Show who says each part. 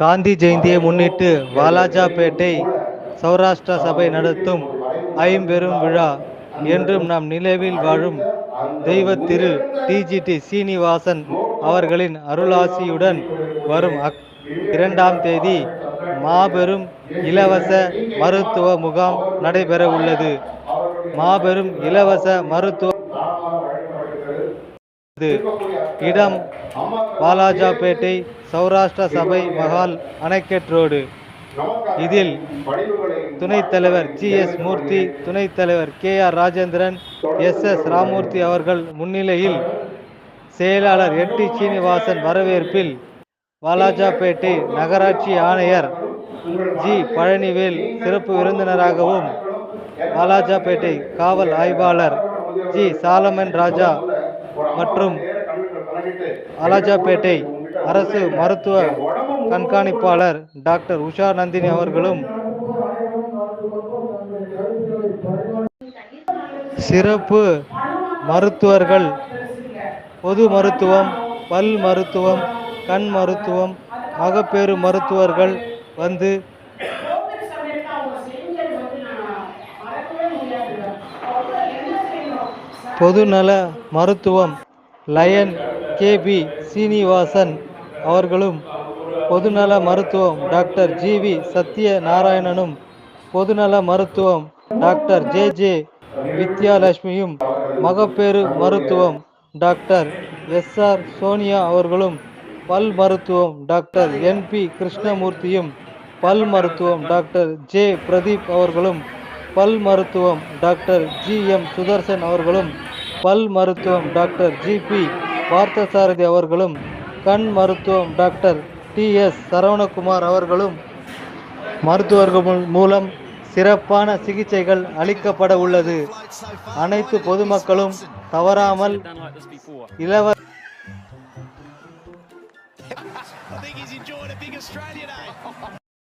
Speaker 1: காந்தி ஜெயந்தியை முன்னிட்டு வாலாஜாபேட்டை சௌராஷ்டிரா சபை நடத்தும் ஐம்பெரும் விழா. என்றும் நம் நிலவில் வாழும் தெய்வ திரு டிஜிடி சீனிவாசன் அவர்களின் அருளாசியுடன் வரும் அக் இரண்டாம் தேதி மாபெரும் இலவச மருத்துவ முகாம் நடைபெற உள்ளது மாபெரும் இலவச மருத்துவ இது. இடம் வாலாஜாபேட்டை சௌராஷ்டிர சபை மஹால் அணைக்கட் ரோடு இதில் துணைத் தலைவர் ஜி எஸ் மூர்த்தி துணைத் தலைவர் K R Rajendran S S Ramurthy அவர்கள் முன்னிலையில் செயலாளர் என் டி சீனிவாசன் வரவேற்பில் வாலாஜாபேட்டை நகராட்சி ஆணையர் ஜி பழனிவேல் சிறப்பு விருந்தினராகவும் வாலாஜாபேட்டை காவல் ஆய்வாளர் ஜி சாலமன் ராஜா மற்றும் அலாஜாப்பேட்டை அரசு மருத்துவ கண்காணிப்பாளர் டாக்டர் உஷா நந்தினி அவர்களும் சிறப்பு மருத்துவர்கள் பொது மருத்துவம் பல் மருத்துவம் கண் மருத்துவம் மகப்பேறு மருத்துவர்கள் வந்து பொதுநல மருத்துவம் லயன் கேபி சீனிவாசன் அவர்களும் பொதுநல மருத்துவம் டாக்டர் ஜிவி சத்ய நாராயணனும் பொதுநல மருத்துவம் டாக்டர் ஜே ஜே வித்யாலட்சுமியும் மகப்பேறு மருத்துவம் டாக்டர் எஸ் ஆர் சோனியா அவர்களும் பல் மருத்துவம் டாக்டர் என் பி கிருஷ்ணமூர்த்தியும் பல் மருத்துவம் டாக்டர் ஜே பிரதீப் அவர்களும் பல் மருத்துவம் டாக்டர் ஜி எம் சுதர்சன் அவர்களும் பல் மருத்துவம் டாக்டர் ஜி பி பார்த்தசாரதி அவர்களும் கண் மருத்துவம் டாக்டர் டி எஸ் சரவணகுமார் அவர்களும் மருத்துவர்கள் மூலம் சிறப்பான சிகிச்சைகள் அளிக்கப்பட உள்ளது அனைத்து பொதுமக்களும் தவறாமல் இலவச
Speaker 2: I think he's enjoying a big Australia day. Eh?